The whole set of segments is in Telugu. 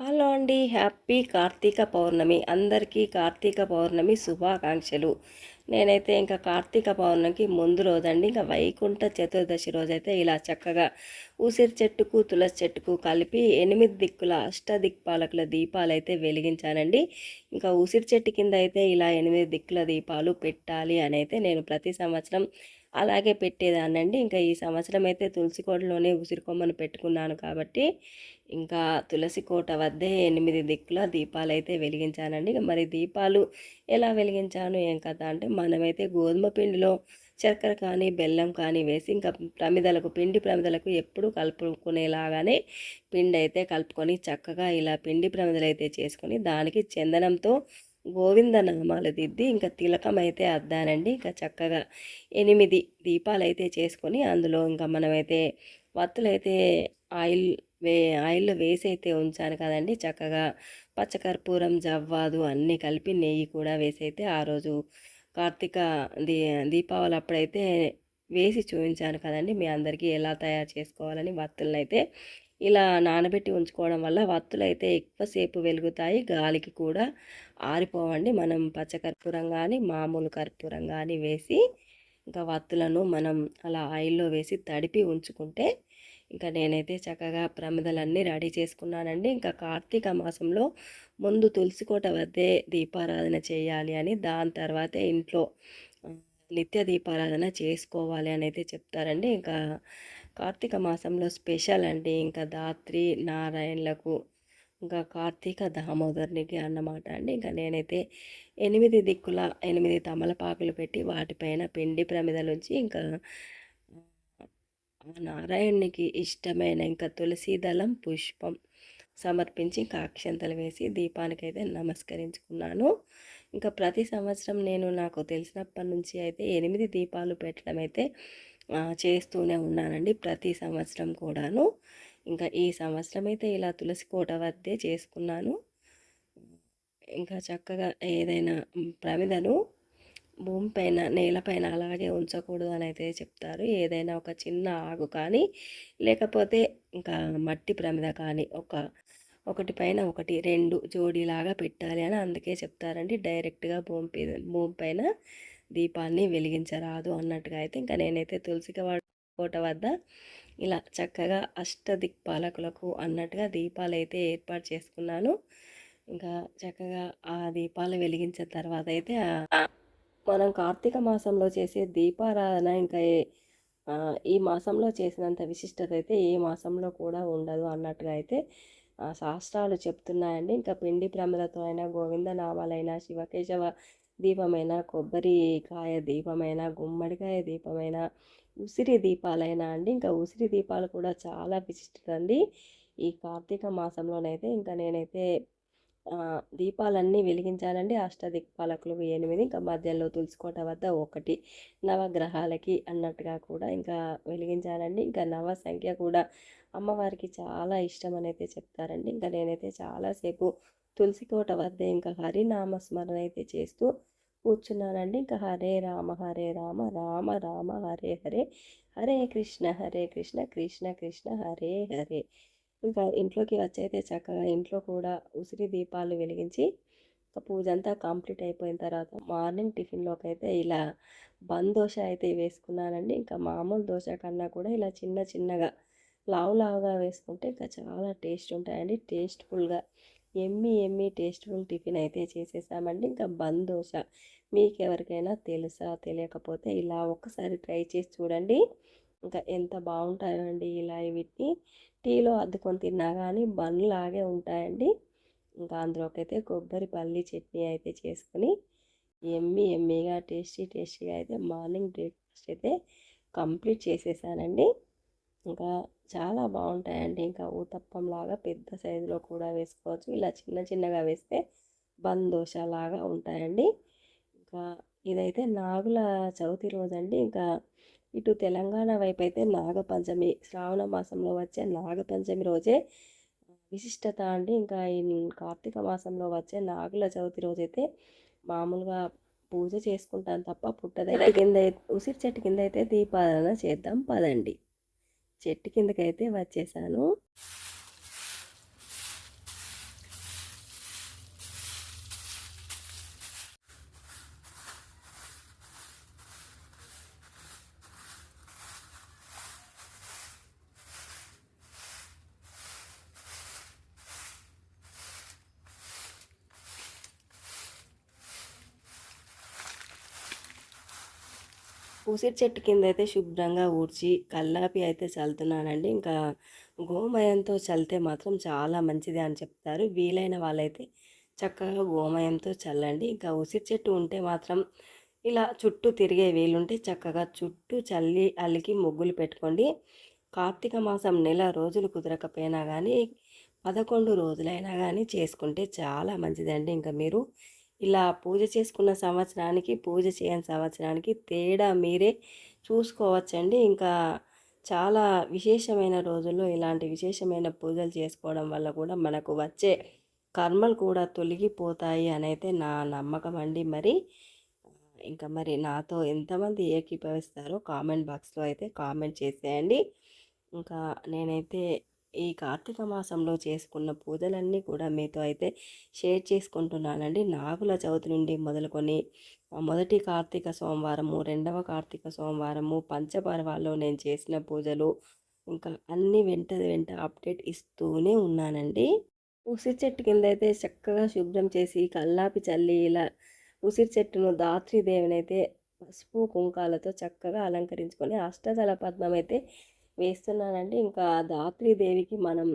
హలో అండి హ్యాపీ కార్తీక పౌర్ణమి. అందరికీ కార్తీక పౌర్ణమి శుభాకాంక్షలు. నేనైతే ఇంకా కార్తీక పౌర్ణమికి ముందు రోజండి ఇంకా వైకుంఠ చతుర్దశి రోజైతే ఇలా చక్కగా ఉసిరి చెట్టుకు తులసి చెట్టుకు కలిపి ఎనిమిది దిక్కుల అష్ట దిక్పాలకుల దీపాలు అయితే వెలిగించానండి. ఇంకా ఉసిరి చెట్టు కింద అయితే ఇలా ఎనిమిది దిక్కుల దీపాలు పెట్టాలి అని అయితే నేను ప్రతి సంవత్సరం అలాగే పెట్టేదానండి ఇంకా ఈ సంవత్సరం అయితే తులసి కోటలోనే ఉసిరి కొమ్మను పెట్టుకున్నాను కాబట్టి ఇంకా తులసి కోట వద్దే ఎనిమిది దిక్కుల దీపాలు అయితే వెలిగించానండి మరి దీపాలు ఎలా వెలిగించాను ఏం కదా అంటే మనమైతే గోధుమ పిండిలో చక్కెర కానీ బెల్లం కానీ వేసి ఇంకా ప్రమిదలకు పిండి ప్రమిదలకు ఎప్పుడు కలుపుకునేలాగానే పిండి అయితే కలుపుకొని చక్కగా ఇలా పిండి ప్రమిదలు అయితే చేసుకొని దానికి చందనంతో గోవింద నామాలు దిద్ది ఇంకా తిలకం అయితే అద్దానండి. ఇంకా చక్కగా ఎనిమిది దీపాలు అయితే చేసుకొని అందులో ఇంకా మనమైతే వత్తులైతే ఆయిల్ వే ఆయిల్లో వేసి అయితే ఉంచాను కదండి. చక్కగా పచ్చకర్పూరం జవ్వాదు అన్నీ కలిపి నెయ్యి కూడా వేసి అయితే ఆ రోజు కార్తీక దీ దీపావళి అప్పుడైతే వేసి చూపించాను కదండి. మీ అందరికీ ఎలా తయారు చేసుకోవాలని వత్తులను అయితే ఇలా నానబెట్టి ఉంచుకోవడం వల్ల వత్తులు అయితే ఎక్కువసేపు వెలుగుతాయి. గాలికి కూడా ఆరిపోవండి. మనం పచ్చకర్పూరం కానీ మామూలు కర్పూరం కానీ వేసి ఇంకా వత్తులను మనం అలా ఆయిల్లో వేసి తడిపి ఉంచుకుంటే ఇంకా నేనైతే చక్కగా ప్రమిదలన్నీ రెడీ చేసుకున్నానండి. ఇంకా కార్తీక మాసంలో ముందు తులసికోట వద్దే దీపారాధన చేయాలి అని దాని తర్వాతే ఇంట్లో నిత్య దీపారాధన చేసుకోవాలి అని అయితే చెప్తారండి. ఇంకా కార్తీక మాసంలో స్పెషల్ అండి. ఇంకా దాత్రి నారాయణలకు ఇంకా కార్తీక దామోదరునికి అన్నమాట అండి. ఇంకా నేనైతే ఎనిమిది దిక్కుల ఎనిమిది తమలపాకులు పెట్టి వాటిపైన పిండి ప్రమిదలుంచి ఇంకా నారాయణునికి ఇష్టమైన ఇంకా తులసి దళం పుష్పం సమర్పించి ఇంకా అక్షంతలు వేసి దీపానికైతే నమస్కరించుకున్నాను. ఇంకా ప్రతి సంవత్సరం నేను నాకు తెలిసినప్పటి నుంచి అయితే ఎనిమిది దీపాలు పెట్టడం అయితే చేస్తూనే ఉన్నానండి ప్రతి సంవత్సరం కూడాను. ఇంకా ఈ సంవత్సరం అయితే ఇలా తులసి కోట వద్దే చేసుకున్నాను. ఇంకా చక్కగా ఏదైనా ప్రమిదను భూమి పైన నేలపైన అలాగే ఉంచకూడదు అని అయితే చెప్తారు. ఏదైనా ఒక చిన్న ఆగు కానీ లేకపోతే ఇంకా మట్టి ప్రమిద కానీ ఒక ఒకటి పైన ఒకటి రెండు జోడీలాగా పెట్టాలి అని అందుకే చెప్తారండి. డైరెక్ట్గా భూమి భూమి పైన దీపాన్ని వెలిగించరాదు అన్నట్టుగా అయితే ఇంకా నేనైతే తులసిక కోట వద్ద ఇలా చక్కగా అష్టదిక్పాలకులకు అన్నట్టుగా దీపాలు అయితే ఏర్పాటు చేసుకున్నాను. ఇంకా చక్కగా ఆ దీపాలు వెలిగించిన తర్వాత అయితే మనం కార్తీక మాసంలో చేసే దీపారాధన ఇంకా ఈ మాసంలో చేసినంత విశిష్టత అయితే ఏ మాసంలో కూడా ఉండదు అన్నట్టుగా అయితే శాస్త్రాలు చెప్తున్నాయండి. ఇంకా పిండి ప్రమలతో అయినా గోవిందనామాలైనా శివకేశవ దీపమైన కొబ్బరికాయ దీపమైన గుమ్మడికాయ దీపమైన ఉసిరి దీపాలైనా అండి. ఇంకా ఉసిరి దీపాలు కూడా చాలా విశిష్టత అండి ఈ కార్తీక మాసంలోనైతే ఇంకా నేనైతే దీపాలన్నీ వెలిగించాలండి అష్టదిక్పాలకులు ఎనిమిది ఇంకా మధ్యలో తులుసుకోట వద్ద ఒకటి నవగ్రహాలకి అన్నట్టుగా కూడా ఇంకా వెలిగించాలండి ఇంకా నవ సంఖ్య కూడా అమ్మవారికి చాలా ఇష్టం అని అయితే చెప్తారండి. ఇంకా నేనైతే చాలాసేపు తులసి కోట వద్ద ఇంకా హరినామస్మరణ అయితే చేస్తూ కూర్చున్నానండి. ఇంకా హరే రామ హరే రామ రామ రామ హరే హరే హరే కృష్ణ హరే కృష్ణ కృష్ణ కృష్ణ హరే హరే. ఇంకా ఇంట్లోకి వచ్చైతే చక్కగా ఇంట్లో కూడా ఉసిరి దీపాలు వెలిగించి పూజ అంతా కంప్లీట్ అయిపోయిన తర్వాత మార్నింగ్ టిఫిన్లోకి అయితే ఇలా బంద్ దోశ అయితే వేసుకున్నానండి. ఇంకా మామూలు దోశ కన్నా కూడా ఇలా చిన్న చిన్నగా లావు లావుగా వేసుకుంటే ఇంకా చాలా టేస్ట్ ఉంటాయండి. టేస్ట్ఫుల్గా ఎమ్మి ఎమ్మి టేస్ట్ఫుల్ టిఫిన్ అయితే చేసేసామండి. ఇంకా బంద్ దోశ మీకు ఎవరికైనా తెలుసా తెలియకపోతే ఇలా ఒక్కసారి ట్రై చేసి చూడండి. ఇంకా ఎంత బాగుంటాయండి ఇలా వీటిని. టీలో అద్దుకొని తిన్నా కానీ బన్లాగే ఉంటాయండి. ఇంకా అందులోకి అయితే కొబ్బరి పల్లి చట్నీ అయితే చేసుకుని ఎమ్మి ఎమ్మిగా టేస్టీ టేస్టీగా అయితే మార్నింగ్ బ్రేక్ఫాస్ట్ అయితే కంప్లీట్ చేసేసానండి. ఇంకా చాలా బాగుంటాయండి. ఇంకా ఊతప్పం లాగా పెద్ద సైజులో కూడా వేసుకోవచ్చు. ఇలా చిన్న చిన్నగా వేస్తే బందోష లాగా ఉంటాయండి. ఇంకా ఇదైతే నాగుల చవితి రోజండి. ఇంకా ఇటు తెలంగాణ వైపు అయితే నాగపంచమి శ్రావణ మాసంలో వచ్చే నాగపంచమి రోజే విశిష్టత అండి. ఇంకా ఈ కార్తీక మాసంలో వచ్చే నాగుల చవితి రోజైతే మామూలుగా పూజ చేసుకుంటాను తప్ప పుట్టదైతే కింద ఉసిరి చెట్టు కింద అయితే దీపారాధన చేద్దాం. పదండి. చెట్టు కిందకైతే వచ్చేసాను. ఉసిరి చెట్టు కింద అయితే శుభ్రంగా ఊడ్చి కల్లాపి అయితే చల్లుతున్నానండి. ఇంకా గోమయంతో చల్లితే మాత్రం చాలా మంచిది అని చెప్తారు. వీలైన వాళ్ళైతే చక్కగా గోమయంతో చల్లండి. ఇంకా ఉసిరి చెట్టు ఉంటే మాత్రం ఇలా చుట్టూ తిరిగే వీలుంటే చక్కగా చుట్టూ చల్లి అల్లికి ముగ్గులు పెట్టుకోండి. కార్తీక మాసం నెల రోజులు కుదరకపోయినా కానీ పదకొండు రోజులైనా కానీ చేసుకుంటే చాలా మంచిదండి. ఇంకా మీరు ఇలా పూజ చేసుకున్న సంవత్సరానికి పూజ చేయని సంవత్సరానికి తేడా మీరే చూసుకోవచ్చండి. ఇంకా చాలా విశేషమైన రోజుల్లో ఇలాంటి విశేషమైన పూజలు చేసుకోవడం వల్ల కూడా మనకు వచ్చే కర్మలు కూడా తొలగిపోతాయి అనైతే నా నమ్మకం అండి. మరి ఇంకా మరి నాతో ఎంతమంది ఏకీభవిస్తారో కామెంట్ బాక్స్లో అయితే కామెంట్ చేసేయండి. ఇంకా నేనైతే ఈ కార్తీక మాసంలో చేసుకున్న పూజలన్నీ కూడా మీతో అయితే షేర్ చేసుకుంటున్నానండి. నాగుల చవితి నుండి మొదలుకొని మొదటి కార్తీక సోమవారము రెండవ కార్తీక సోమవారము పంచపర్వాల్లో నేను చేసిన పూజలు ఇంకా అన్ని వెంట వెంట అప్డేట్ ఇస్తూనే ఉన్నానండి. ఉసిరి చెట్టు కింద అయితే చక్కగా శుభ్రం చేసి కల్లాపి చల్లి ఇలా ఉసిరి చెట్టును దాత్రిదేవిని అయితే పసుపు కుంకాలతో చక్కగా అలంకరించుకొని అష్టదళ పద్మం అయితే వేస్తున్నానండి ఇంకా దేవికి మనం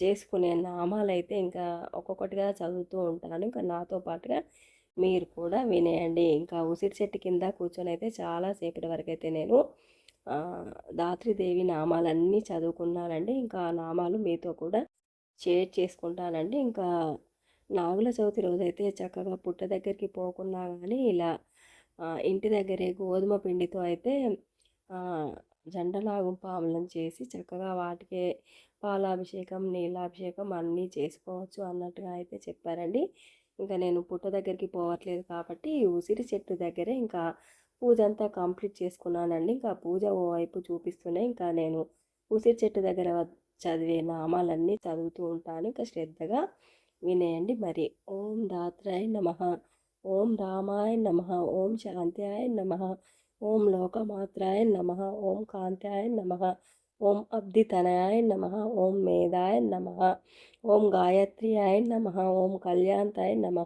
చేసుకునే నామాలైతే ఇంకా ఒక్కొక్కటిగా చదువుతూ ఉంటాను. ఇంకా నాతో పాటుగా మీరు కూడా వినేయండి. ఇంకా ఉసిరి చెట్టు కింద కూర్చొని అయితే చాలాసేపటి వరకు అయితే నేను దాత్రిదేవి నామాలన్నీ చదువుకున్నానండి. ఇంకా నామాలు మీతో కూడా షేర్ చేసుకుంటానండి. ఇంకా నాగుల చవితి రోజైతే చక్కగా పుట్ట దగ్గరికి పోకుండా కానీ ఇలా ఇంటి దగ్గరే గోధుమ పిండితో అయితే జండలాగు పాములను చేసి చక్కగా వాటికే పాలాభిషేకం నీళ్ళాభిషేకం అన్నీ చేసుకోవచ్చు అన్నట్టుగా అయితే చెప్పారండి. ఇంకా నేను పుట్ట దగ్గరికి పోవట్లేదు కాబట్టి ఉసిరి చెట్టు దగ్గరే ఇంకా పూజ అంతా కంప్లీట్ చేసుకున్నానండి. ఇంకా పూజ ఓవైపు చూపిస్తూనే ఇంకా నేను ఉసిరి చెట్టు దగ్గర చదివే నామాలన్నీ చదువుతూ ఉంటాను. ఇంకా శ్రద్ధగా వినేయండి మరి. ఓం దాత్రాయ నమ. ఓం రామాయ నమ. ఓం శాంత్యాయ నమ. ఓం లోకమాత్రాయ నమ ఓం కాంత్యాయ నమ ఓం అబ్దితనయాయ నమ ఓం మేధాయ నమ ఓం గాయత్ర్యాయ నమ ఓం కళ్యాంతాయ నమ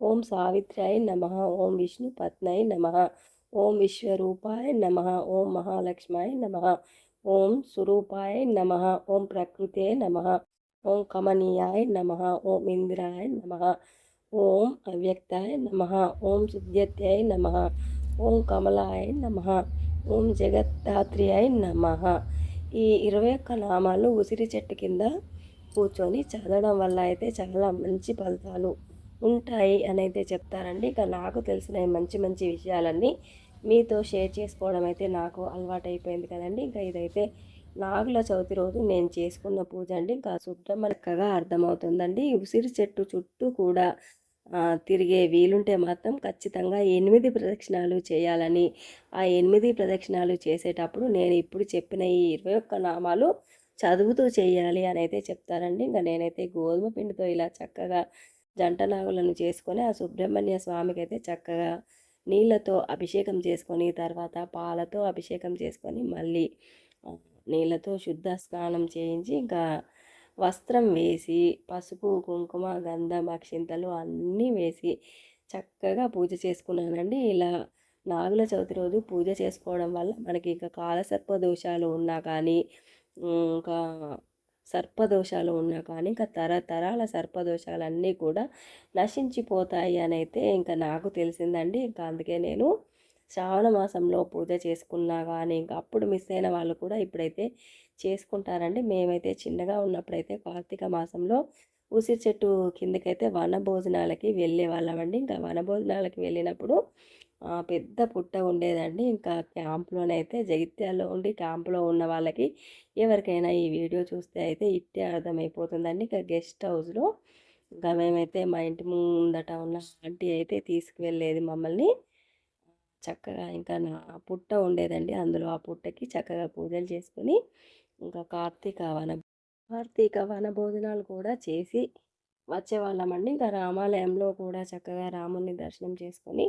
ఓం సావిత్ర్యాయ నమ ఓం విష్ణుపత్నయ నమ ఓం విశ్వరూపాయ నమ ఓం మహాలక్ష్మాయ నమ ఓం స్వరూపాయ నమ ఓం ప్రకృతే నమ ఓం కమనీయాయ నమ ఓం ఇంద్రాయ నమ ఓం అవ్యక్తాయ నమ ఓం సుద్యత్యాయ నమ ఓం కమలాయ నమ. ఓం జగద్ధాత్రియాయ నమ. ఈ ఇరవై ఒక్క నామాలు ఉసిరి చెట్టు కింద కూర్చొని చదవడం వల్ల అయితే చాలా మంచి ఫలితాలు ఉంటాయి అని అయితే చెప్తారండి. ఇక నాకు తెలిసిన మంచి మంచి విషయాలన్నీ మీతో షేర్ చేసుకోవడం అయితే నాకు అలవాటు అయిపోయింది కదండి. ఇంకా ఇదైతే నాగుల చవితి రోజు నేను చేసుకున్న పూజ అండి. ఇంకా శుభ్రమనకగా అర్థమవుతుందండి. ఉసిరి చెట్టు చుట్టూ కూడా తిరిగే వీలుంటే మాత్రం ఖచ్చితంగా ఎనిమిది ప్రదక్షిణాలు చేయాలని. ఆ ఎనిమిది ప్రదక్షిణాలు చేసేటప్పుడు నేను ఇప్పుడు చెప్పిన ఈ ఇరవై ఒక్క నామాలు చదువుతూ చేయాలి అని అయితే చెప్తారండి. ఇంకా నేనైతే గోధుమ పిండితో ఇలా చక్కగా జంట నాగులను చేసుకొని ఆ సుబ్రహ్మణ్య స్వామికి అయితే చక్కగా నీళ్ళతో అభిషేకం చేసుకొని తర్వాత పాలతో అభిషేకం చేసుకొని మళ్ళీ నీళ్ళతో శుద్ధ స్నానం చేయించి ఇంకా వస్త్రం వేసి పసుపు కుంకుమ గంధం అక్షింతలు అన్నీ వేసి చక్కగా పూజ చేసుకున్నానండి. ఇలా నాగుల చవితి రోజు పూజ చేసుకోవడం వల్ల మనకి ఇంకా కాలసర్ప దోషాలు ఉన్నా కానీ ఇంకా సర్పదోషాలు ఉన్నా కానీ ఇంకా తరతరాల సర్పదోషాలన్నీ కూడా నశించిపోతాయి అని అయితే ఇంకా నాకు తెలిసిందండి. ఇంకా అందుకే నేను శ్రావణ మాసంలో పూజ చేసుకున్నా కానీ ఇంకా అప్పుడు మిస్ అయిన వాళ్ళు కూడా ఇప్పుడైతే చేసుకుంటారండి. మేమైతే చిన్నగా ఉన్నప్పుడైతే కార్తీక మాసంలో ఉసిరి చెట్టు కిందకైతే వన భోజనాలకి వెళ్ళే వాళ్ళమండి ఇంకా వన భోజనాలకి వెళ్ళినప్పుడు పెద్ద పుట్ట ఉండేదండి. ఇంకా క్యాంప్లోనైతే జగిత్యాల్లో ఉండి క్యాంప్లో ఉన్న వాళ్ళకి ఎవరికైనా ఈ వీడియో చూస్తే అయితే ఇట్టే అర్థమైపోతుందండి. ఇంకా గెస్ట్ హౌస్లో ఇంకా మేమైతే మా ఇంటి ముందట ఉన్న ఆంటీ అయితే తీసుకువెళ్ళేది మమ్మల్ని. చక్కగా ఇంకా నా పుట్ట ఉండేదండి. అందులో ఆ పుట్టకి చక్కగా పూజలు చేసుకొని ఇంకా కార్తీక వన కార్తీక వన భోజనాలు కూడా చేసి వచ్చేవాళ్ళమండి. ఇంకా రామాలయంలో కూడా చక్కగా రాముని దర్శనం చేసుకొని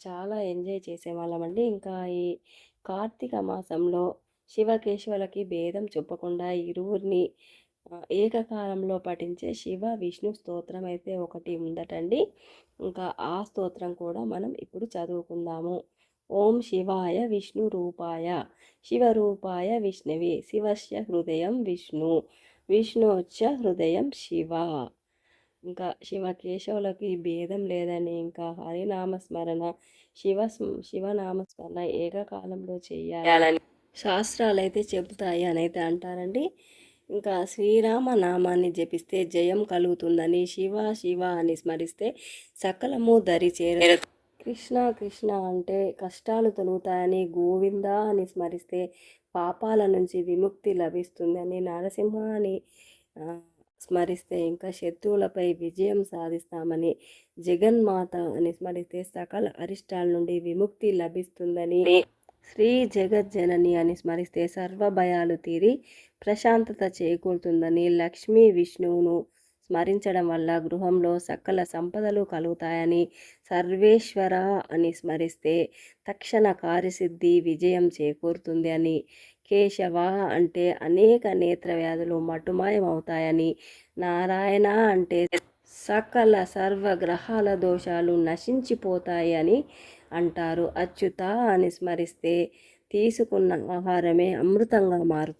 చాలా ఎంజాయ్ చేసేవాళ్ళమండి. ఇంకా ఈ కార్తీక మాసంలో శివకేశవులకి భేదం చెప్పకుండా ఇరువురిని ఏకకాలంలో పఠించే శివ విష్ణు స్తోత్రం అయితే ఒకటి ఉందటండి. ఇంకా ఆ స్తోత్రం కూడా మనం ఇప్పుడు చదువుకుందాము. ఓం శివాయ విష్ణు రూపాయ. శివరూపాయ విష్ణవే. శివస్య హృదయం విష్ణు. విష్ణుచ్చ హృదయం శివ. ఇంకా శివ కేశవులకి భేదం లేదని ఇంకా హరినామస్మరణ శివ శివనామస్మరణ ఏకకాలంలో చేయాలని. శాస్త్రాలు అయితే చెబుతాయి అని అయితే అంటారండి. ఇంకా శ్రీరామ నామాన్ని జపిస్తే జయం కలుగుతుందని శివ శివ అని స్మరిస్తే సకలము దరి చేర కృష్ణ కృష్ణ అంటే కష్టాలు తొలుగుతాయని గోవింద అని స్మరిస్తే పాపాల నుంచి విముక్తి లభిస్తుందని నరసింహ అని స్మరిస్తే ఇంకా శత్రువులపై విజయం సాధిస్తామని జగన్మాత అని స్మరిస్తే సకల అరిష్టాల నుండి విముక్తి లభిస్తుందని శ్రీ జగజ్జనని అని స్మరిస్తే సర్వ భయాలు తీరి ప్రశాంతత చేకూరుతుందని లక్ష్మీ విష్ణువును స్మరించడం వల్ల గృహంలో సకల సంపదలు కలుగుతాయని సర్వేశ్వర అని స్మరిస్తే తక్షణ కార్యసిద్ధి విజయం చేకూరుతుంది అని. కేశవ అంటే అనేక నేత్ర వ్యాధులు మటుమాయమవుతాయని నారాయణ అంటే సకల సర్వగ్రహాల దోషాలు నశించిపోతాయి అని అంటారు. అచ్యుత అని స్మరిస్తే తీసుకున్న ఆహారమే అమృతంగా మారుతుంది